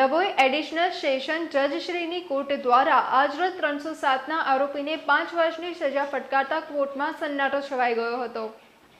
Dabhoi additional session જજશ્રીની court દ્વારા આજરોજ ત્રણસો સાતના આરોપીને પાંચ વર્ષની સજા ફટકારતા કોર્ટમાં સન્નાટો છવાઈ ગયો હતો.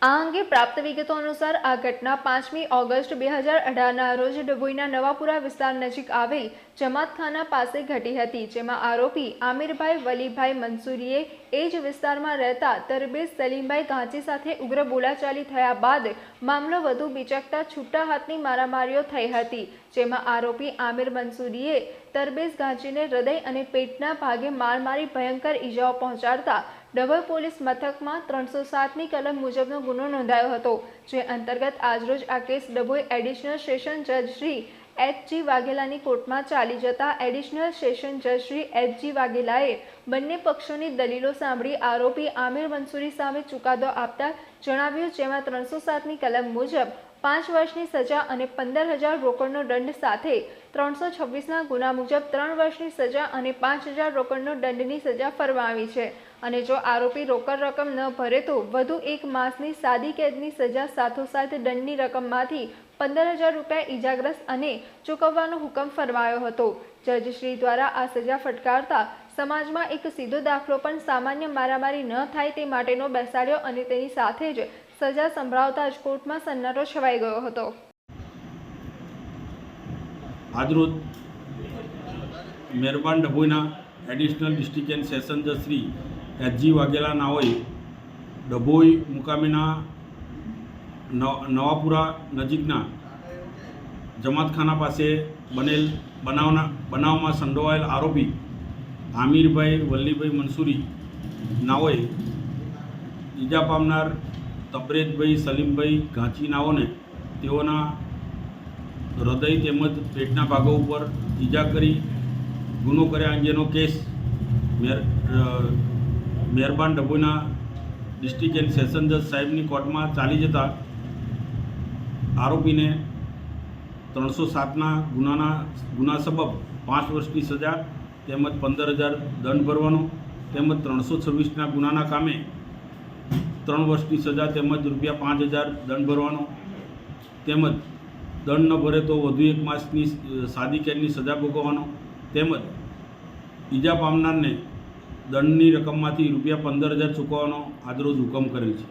આ અંગે પ્રાપ્ત વિગતો અનુસાર આ ઘટના પાંચમી ઓગસ્ટ બે હજાર અઢારના રોજ ડભોઈના નવાપુરા વિસ્તાર નજીક આવેલ જમાતખાના પાસે ઘટી હતી, જેમાં આરોપી આમિરભાઈ વલીભાઈ મંસૂરીએ એ જ વિસ્તારમાં રહેતા તરબેજ સલીમભાઈ ગાંચી સાથે ઉગ્ર બોલાચાલી થયા બાદ મામલો વધુ બિચકતા છૂટા હાથની મારામારીઓ થઈ હતી, જેમાં આરોપી આમિર મંસૂરીએ તરબેજ ગાંચીને હૃદય અને પેટના ભાગે માર મારી ભયંકર ઈજાઓ પહોંચાડતા ડભોઈ પોલીસ મથકમાં ત્રણસો સાતની કલમ મુજબનો ગુનો નોંધાયો હતો, જે અંતર્ગત આજરોજ આ કેસ ડભોઈ એડિશનલ સેશન જજ શ્રી એચ જી વાઘેલાની કોર્ટમાં ચાલી જતા એડિશનલ સેશન જજ શ્રી એચ જી વાઘેલાએ બંને પક્ષોની દલીલો સાંભળી આરોપી આમિર મંસૂરી સામે ચુકાદો આપતા જણાવ્યું, જેમાં ત્રણસો સાતની કલમ મુજબ પાંચ વર્ષની સજા અને પંદર હજાર રોકડનો દંડ સાથે ત્રણસો છવ્વીસના ગુના મુજબ ત્રણ વર્ષની સજા અને પાંચ હજાર રોકડનો દંડની સજા ફરમાવી છે. અને જો આરોપી રોકડ રકમ ન ભરે તો વધુ એક માસની સાદી કેદની સજા સાથોસાથ દંડની રકમમાંથી પંદર હજાર રૂપિયા ઇજાગ્રસ્ત અને ચૂકવવાનો હુકમ ફરમાયો હતો. જજશ્રી દ્વારા આ સજા ફટકારતા સમાજમાં એક સીધો દાખલો પણ સામાન્ય મારામારી ન થાય તે માટેનો બેસાડ્યો અને તેની સાથે જ સજા સંભળાવતા જ કોર્ટમાં સન્નાટો છવાઈ ગયો હતો. આજરોજ મહેરબાન ડભોઈના એડિશનલ ડિસ્ટ્રિક્ટ એન્ડ સેશન જજ શ્રી વાઘેલા નાઓએ ડભોઈ મુકામેના નવ- નવાપુરા નજીકના જમાતખાના પાસે બનેલ બનાવના બનાવમાં સંડોવાયેલ આરોપી આમિરભાઈ, વલ્લીભાઈ મનસુરી નાઓએ ઈજા પામનાર તબરેજભાઈ, સલીમભાઈ ઘાંચી નાઓને તેઓના હૃદય તેમજ પેટના ભાગો ઉપર ઈજા કરી, ગુનો કર્યા અંગેનો કેસ મેર મહેરબાન ડભોઈના ડિસ્ટ્રિક્ટ એન્ડ સેશન જજ સાહેબની કોર્ટમાં ચાલી જતા આરોપીને ત્રણસો સાતના ગુનાના, ગુના સબબ પાંચ વર્ષની સજા તેમજ પંદર હજાર દંડ ભરવાનો, તેમજ ત્રણસો છવ્વીસના ગુનાના કામે ત્રણ વર્ષની સજા તેમજ રૂપિયા પાંચ હજાર દંડ ભરવાનો, તેમજ દંડ ન ભરે તો વધુ એક માસની સાદી કેદની સજા ભોગવવાનો, તેમજ ઈજા પામનારને દંડની રકમમાંથી રૂપિયા પંદર હજાર ચૂકવવાનો આજરોજ હુકમ કરેલ છે.